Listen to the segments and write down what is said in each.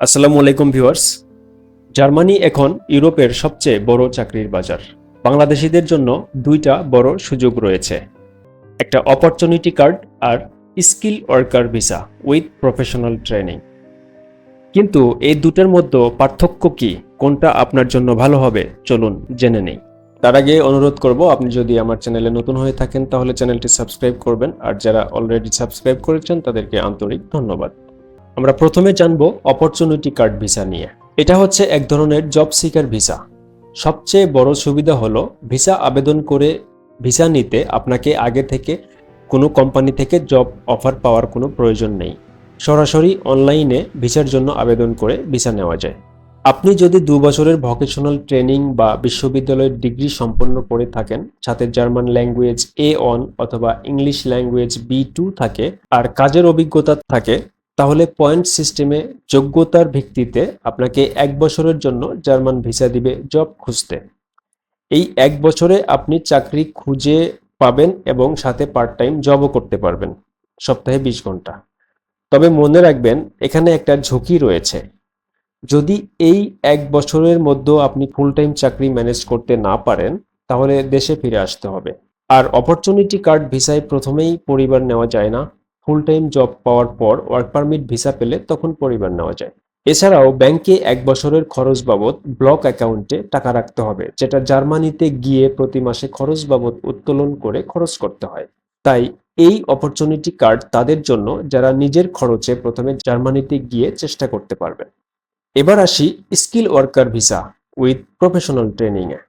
আসসালামু আলাইকুম viewers. Germany এখন ইউরোপের সবচেয়ে বড় চাকরির বাজার। বাংলাদেশিদের জন্য দুইটা বড় সুযোগ রয়েছে। একটা opportunity card R skill worker visa with professional training কিন্তু এই দুটার মধ্যে পার্থক্য কি? কোনটা আপনার জন্য ভালো হবে? চলুন জেনে নেই। তার আগে অনুরোধ করব, আপনি যদি আমার চ্যানেলে নতুন হয়ে থাকেন, তাহলে চ্যানেলটি সাবস্ক্রাইব করবেন। আর যারা অলরেডি সাবস্ক্রাইব করেছেন, তাদেরকে আন্তরিক ধন্যবাদ। আমরা প্রথমে জানব অপরচুনিটি কার্ড ভিসা নিয়ে। এটা হচ্ছে এক ধরনের জব সিকার ভিসা সবচেয়ে বড় সুবিধা হলো ভিসা আবেদন করে ভিসা নিতে আপনাকে আগে থেকে কোনো কোম্পানি থেকে জব অফার পাওয়ার কোনো প্রয়োজন নেই। সরাসরি অনলাইনে ভিসার জন্য আবেদন করে ভিসা নেওয়া যায়। আপনি যদি দু বছরের ভকেশনাল ট্রেনিং বা বিশ্ববিদ্যালয়ের ডিগ্রি সম্পন্ন করে থাকেন, সাথে জার্মান ল্যাঙ্গুয়েজ এ অন অথবা ইংলিশ ল্যাঙ্গুয়েজ বি টু থাকে, আর কাজের অভিজ্ঞতা থাকে তাহলে পয়েন্ট সিস্টেমে যোগ্যতার ভিত্তিতে আপনাকে এক বছরের জন্য জার্মান ভিসা দিবে জব খুঁজতে। এই এক বছরে আপনি চাকরি খুঁজে পাবেন এবং সাথে পার্ট টাইম জবও করতে পারবেন, সপ্তাহে বিশ ঘণ্টা। তবে মনে রাখবেন, এখানে একটা ঝুঁকি রয়েছে। যদি এই এক বছরের মধ্যে আপনি ফুল টাইম চাকরি ম্যানেজ করতে না পারেন, তাহলে দেশে ফিরে আসতে হবে। আর অপরচুনিটি কার্ড ভিসায় প্রথমেই পরিবার নেওয়া যায় না। ফুল টাইম জব পাওয়ার পর ওয়ার্ক পারমিট ভিসা পেলে তখন পরিবার নেওয়া যায়। এছাড়াও ব্যাংকে এক বছরের খরচ বাবদ ব্লক অ্যাকাউন্টে টাকা রাখতে হবে, যেটা জার্মানিতে গিয়ে প্রতি মাসে খরচ বাবদ উত্তোলন করে খরচ করতে হয়। তাই এই অপরচুনিটি কার্ড তাদের জন্য যারা নিজের খরচে প্রথমে জার্মানিতে গিয়ে চেষ্টা করতে পারবেন এবার আসি skill worker visa with professional training এ।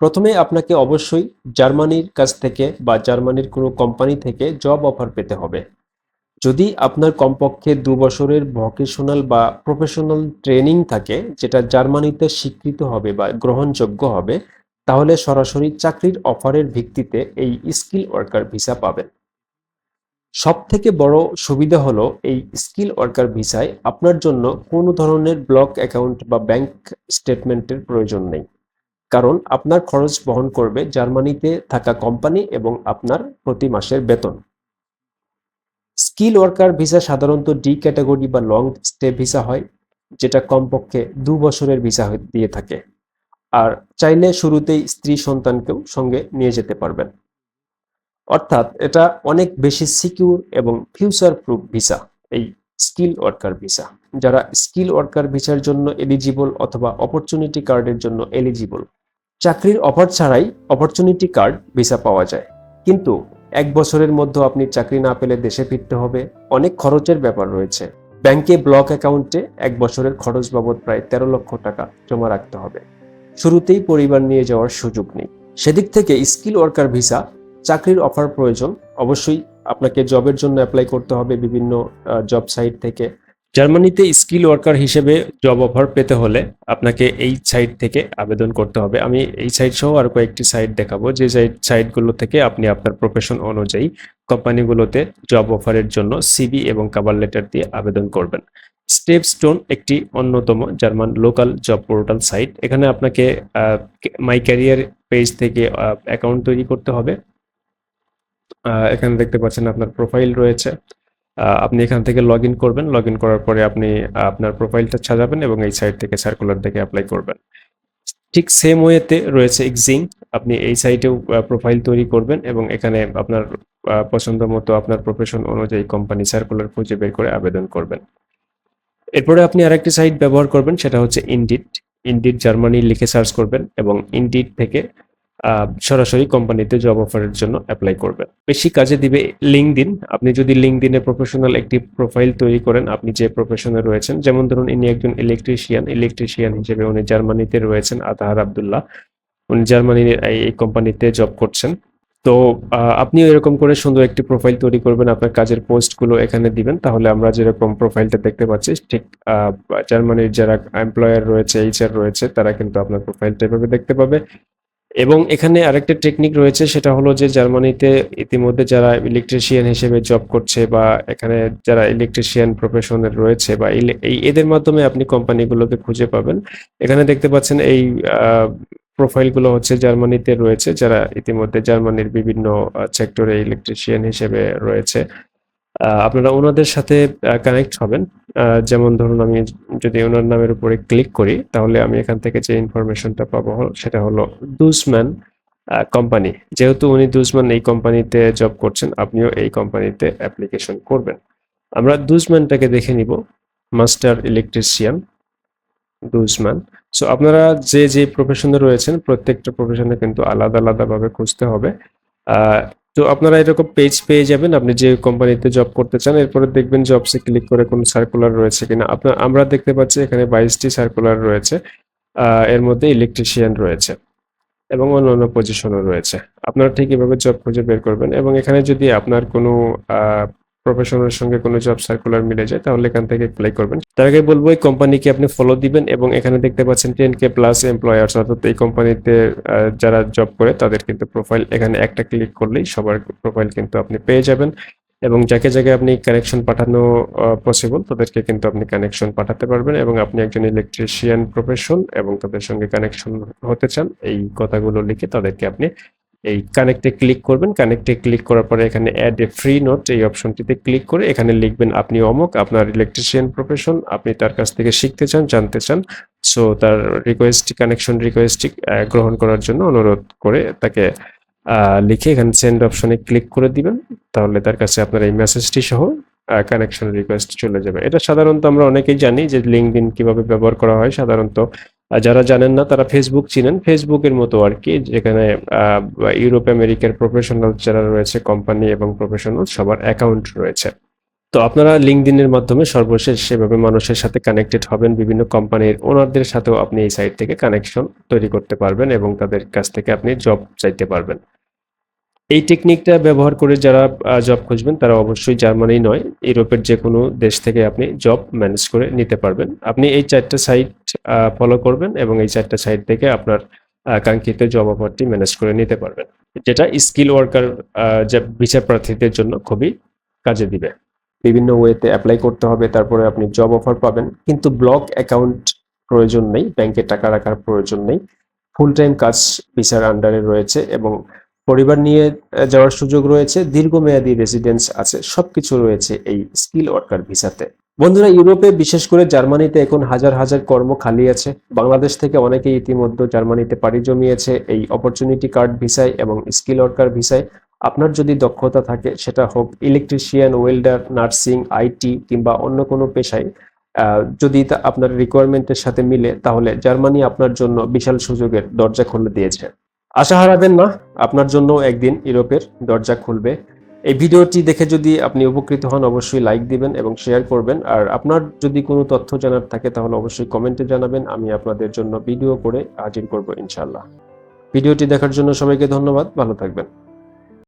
প্রথমে আপনাকে অবশ্যই জার্মানির কাছ থেকে বা জার্মানির কোনো কোম্পানি থেকে জব অফার পেতে হবে। যদি আপনার কমপক্ষে দু বছরের ভকেশনাল বা প্রফেশনাল ট্রেনিং থাকে, যেটা জার্মানিতে স্বীকৃত হবে বা গ্রহণযোগ্য হবে, তাহলে সরাসরি চাকরির অফারের ভিত্তিতে এই স্কিল ওয়ার্কার ভিসা পাবেন। সব থেকে বড় সুবিধা হলো এই স্কিল ওয়ার্কার ভিসায় আপনার জন্য কোনো ধরনের ব্লক অ্যাকাউন্ট বা ব্যাংক স্টেটমেন্টের প্রয়োজন নেই। কারণ আপনার খরচ বহন করবে জার্মানিতে থাকা কোম্পানি এবং আপনার প্রতি মাসের বেতন। স্কিল ওয়ার্কার ভিসা সাধারণত ডি ক্যাটাগরি বা লং স্টে ভিসা হয়, যেটা কমপক্ষে দু বছরের ভিসা দিয়ে থাকে। আর চাইলে শুরুতেই স্ত্রী সন্তানকেও সঙ্গে নিয়ে যেতে পারবেন। অর্থাৎ এটা অনেক বেশি সিকিউর এবং ফিউচার প্রুফ ভিসা, এই স্কিল ওয়ার্কার ভিসা। যারা স্কিল ওয়ার্কার ভিসার জন্য এলিজিবল অথবা অপরচুনিটি কার্ডের জন্য এলিজিবল চাকরির অফার ছাড়াই অপরচুনিটি কার্ড ভিসা পাওয়া যায়। কিন্তু এক বছরের মধ্যে আপনি চাকরি না পেলে দেশে ফিরতে হবে, অনেক খরচের ব্যাপার রয়েছে। ব্যাংকে ব্লক অ্যাকাউন্টে এক বছরের খরচ বাবদ প্রায় তেরো লক্ষ টাকা জমা রাখতে হবে। শুরুতেই পরিবার নিয়ে যাওয়ার সুযোগ নেই। সেদিক থেকে স্কিল ওয়ার্কার ভিসা, চাকরির অফার প্রয়োজন, অবশ্যই আপনাকে জবের জন্য অ্যাপ্লাই করতে হবে বিভিন্ন জব সাইট থেকে। জার্মানিতে স্কিল ওয়ার্কার হিসেবে জব অফার পেতে হলে আপনাকে এই সাইট থেকে আবেদন করতে হবে। আমি এই সাইট সহ আর কয়েকটি সাইট দেখাবো। যে সাইট, সাইটগুলো থেকে আপনি আপনার প্রফেশন অনুযায়ী কোম্পানিগুলোতে জব অফারের জন্য সিবি এবং কাভার লেটার দিয়ে আবেদন করবেন। স্টেপস্টোন একটি অন্যতম German local job portal site এখানে আপনাকে মাই ক্যারিয়ার পেজ থেকে অ্যাকাউন্ট তৈরি করতে হবে। এখানে দেখতে পাচ্ছেন আপনার প্রোফাইল রয়েছে। আপনি এখান থেকে লগ ইন করবেন। লগ ইন করার পরে আপনি আপনার প্রোফাইলটা সাজাবেন এবং এই সাইট থেকে সার্কুলার থেকে অ্যাপ্লাই করবেন। ঠিক সেম ওয়েতে রয়েছে এক্সিং আপনি এই সাইটেও প্রোফাইল তৈরি করবেন এবং এখানে আপনার পছন্দ মতো আপনার প্রফেশন অনুযায়ী কোম্পানি সার্কুলার খুঁজে বের করে আবেদন করবেন। এরপরে আপনি আরেকটি সাইট ব্যবহার করবেন, সেটা হচ্ছে ইন্ডিট ইন্ডিট জার্মানি লিখে সার্চ করবেন এবং ইনডিড থেকে সরাসরি কোম্পানিতে জব অফারের জন্য অ্যাপ্লাই করবেন বেশি কাজে দিবে লিঙ্কদিন আপনি যদি লিঙ্কদিনে প্রফেশনাল একটি প্রোফাইল তৈরি করেন আপনি যে প্রফেশনে রয়েছেন যেমন ধরুন ইনি একজন ইলেকট্রিশিয়ান ইলেকট্রিশিয়ান হিসেবে উনি জার্মানিতে রয়েছেন আতাহার আবদুল্লাহ। উনি জার্মানির এই কোম্পানিতে জব করছেন। তো আহ, আপনিও এরকম করে সুন্দর একটি প্রোফাইল তৈরি করবেন আপনার কাজের পোস্টগুলো এখানে দিবেন। তাহলে আমরা যেরকম প্রোফাইলটা দেখতে পাচ্ছি ঠিক জার্মানির যারা এমপ্লয়ার রয়েছে এইচআর রয়েছে তারা কিন্তু আপনার প্রোফাইলটা এভাবে দেখতে পাবে। এবং এখানে আরেকটা টেকনিক রয়েছে, সেটা হলো যে জার্মানিতে ইতিমধ্যে যারা ইলেকট্রিশিয়ান হিসেবে জব করছে বা এখানে যারা ইলেকট্রিশিয়ান প্রফেশনের রয়েছে বা এই এদের মাধ্যমে আপনি কোম্পানিগুলোকে খুঁজে পাবেন। এখানে দেখতে পাচ্ছেন এই প্রোফাইলগুলো হচ্ছে জার্মানিতে রয়েছে, যারা ইতিমধ্যে জার্মানির বিভিন্ন সেক্টরে ইলেকট্রিশিয়ান হিসেবে রয়েছে। আপনারা ওনাদের সাথে কানেক্ট হবেন। যেমন ধরুন আমি যদি ওনার নামের উপরে ক্লিক করি, তাহলে আমি এখান থেকে যে ইনফরমেশনটা পাবো সেটা হলো দুসম্যান কোম্পানি যেহেতু উনি দুসম্যান এই কোম্পানিতে জব করছেন, আপনিও এই কোম্পানিতে অ্যাপ্লিকেশন করবেন। আমরা দুসম্যানটাকে দেখে নিব মাস্টার ইলেকট্রিশিয়ান দুসম্যান সো আপনারা যে যে প্রফেশনে রয়েছেন, প্রত্যেকটা প্রফেশনে কিন্তু আলাদা, আলাদাভাবে খুঁজতে হবে। তো আপনারা এরকম পেজ পেয়ে যাবেন। আপনি যে কোম্পানিতে জব করতে চান, এরপরে দেখবেন জবসে ক্লিক করে কোনো সার্কুলার রয়েছে কিনা। আপনার আমরা দেখতে পাচ্ছি এখানে বাইশটি সার্কুলার রয়েছে এর মধ্যে ইলেকট্রিশিয়ান রয়েছে এবং অন্যান্য পজিশনও রয়েছে। আপনারা ঠিক এভাবে জব খুঁজে বের করবেন এবং এখানে যদি আপনার কোনো প্রফেশনের সঙ্গে কোনো জব সার্কুলার মিলে যায়, তাহলে এখান থেকে অ্যাপ্লাই করবেন। তার আগে বলব, এই কোম্পানিকে আপনি ফলো দিবেন এবং এখানে দেখতে পাচ্ছেন টেন কে প্লাস এমপ্লয়ার্স অর্থাৎ এই কোম্পানিতে যারা জব করে, তাদের কিন্তু প্রোফাইল এখানে একটা ক্লিক করলেই সবার প্রোফাইল কিন্তু আপনি পেয়ে যাবেন। এবং যাকে যাকে আপনি কানেকশন পাঠানো পসিবল তাদেরকে কিন্তু আপনি কানেকশন পাঠাতে পারবেন এবং আপনি একজন ইলেকট্রিশিয়ান প্রফেশন এবং তাদের সঙ্গে কানেকশন হতে চান, এই কথাগুলো লিখে তাদেরকে আপনি এই কানেক্টে ক্লিক করবেন। কানেক্টে ক্লিক করার পরে এখানে অ্যাড এ ফ্রি নোট এই অপশনটিতে ক্লিক করে এখানে লিখবেন, আপনি অমুক, আপনার ইলেকট্রিশিয়ান প্রফেশন আপনি তার কাছ থেকে শিখতে চান, জানতে চান। সো তার রিকোয়েস্ট কানেকশন রিকোয়েস্ট গ্রহণ করার জন্য অনুরোধ করে তাকে লিখে এখানে সেন্ড অপশনে ক্লিক করে দিবেন। তাহলে তার কাছে আপনার এই মেসেজটি সহ কানেকশন রিকোয়েস্ট চলে যাবে। এটা সাধারণত আমরা অনেকেই জানি যে লিঙ্কডিন কীভাবে ব্যবহার করা হয়। সাধারণত আর যারা জানেন না, তারা ফেসবুক চিনেন। ফেসবুকের মতো আর কি, যেখানে ইউরোপ আমেরিকার প্রফেশনাল যারা রয়েছে কোম্পানি এবং প্রফেশনাল সবার অ্যাকাউন্ট রয়েছে। তো আপনারা লিঙ্কডিনের মাধ্যমে সর্বশেষ সেভাবে মানুষের সাথে কানেক্টেড হবেন। বিভিন্ন কোম্পানির ওনারদের সাথেও আপনি এই সাইট থেকে কানেকশন তৈরি করতে পারবেন এবং তাদের কাছ থেকে আপনি জব চাইতে পারবেন। এই টেকনিকটা ব্যবহার করে যারা জব খুঁজবেন, তারা অবশ্যই জার্মানি নয়, ইউরোপের যে কোনো দেশ থেকে আপনি জব ম্যানেজ করে নিতে পারবেন। আপনি এই চারটা সাইট ফলো করবেন এবং এই চারটা সাইট থেকে আপনার কাঙ্ক্ষিত জব অফারটি ম্যানেজ করে নিতে পারবেন, যেটা স্কিল ওয়ার্কার ভিসা প্রার্থীদের জন্য খুবই কাজে দিবে। বিভিন্ন ওয়েতে অ্যাপ্লাই করতে হবে, তারপরে আপনি জব অফার পাবেন, কিন্তু ব্লক অ্যাকাউন্ট প্রয়োজন নেই ব্যাংকে টাকা রাখার প্রয়োজন নেই। ফুল টাইম কাজ ভিসার আন্ডারে রয়েছে এবং পরিবার নিয়ে যাওয়ার সুযোগ রয়েছে, দীর্ঘমেয়াদী রেসিডেন্স আছে, সবকিছু রয়েছে এই স্কিল ওয়ার্কার ভিসাতে। বন্ধুরা, ইউরোপে, বিশেষ করে জার্মানিতে এখন হাজার হাজার কর্ম খালি আছে। বাংলাদেশ থেকে অনেকেই ইতিমধ্যে জার্মানিতে পাড়ি জমিয়েছে এই অপরচুনিটি কার্ড ভিসায় এবং স্কিল ওয়ার্কার ভিসায়। আপনার যদি দক্ষতা থাকে, সেটা হোক ইলেকট্রিশিয়ান ওয়েল্ডার নার্সিং আইটি কিংবা অন্য কোনো পেশায় যদি আপনার রিকোয়ারমেন্টের সাথে মিলে, তাহলে জার্মানি আপনার জন্য বিশাল সুযোগের দরজা খুলে দিয়েছে। আশা হারাবেন না, আপনার জন্য একদিন ইউরোপের দরজা খুলবে। এই ভিডিওটি দেখে যদি আপনি উপকৃত হন, অবশ্যই লাইক দিবেন এবং শেয়ার করবেন। আর আপনার যদি কোনো তথ্য জানার থাকে, তাহলে অবশ্যই কমেন্টে জানাবেন। আমি আপনাদের জন্য ভিডিও করে হাজির করব ইনশাল্লাহ ভিডিওটি দেখার জন্য সবাইকে ধন্যবাদ। ভালো থাকবেন।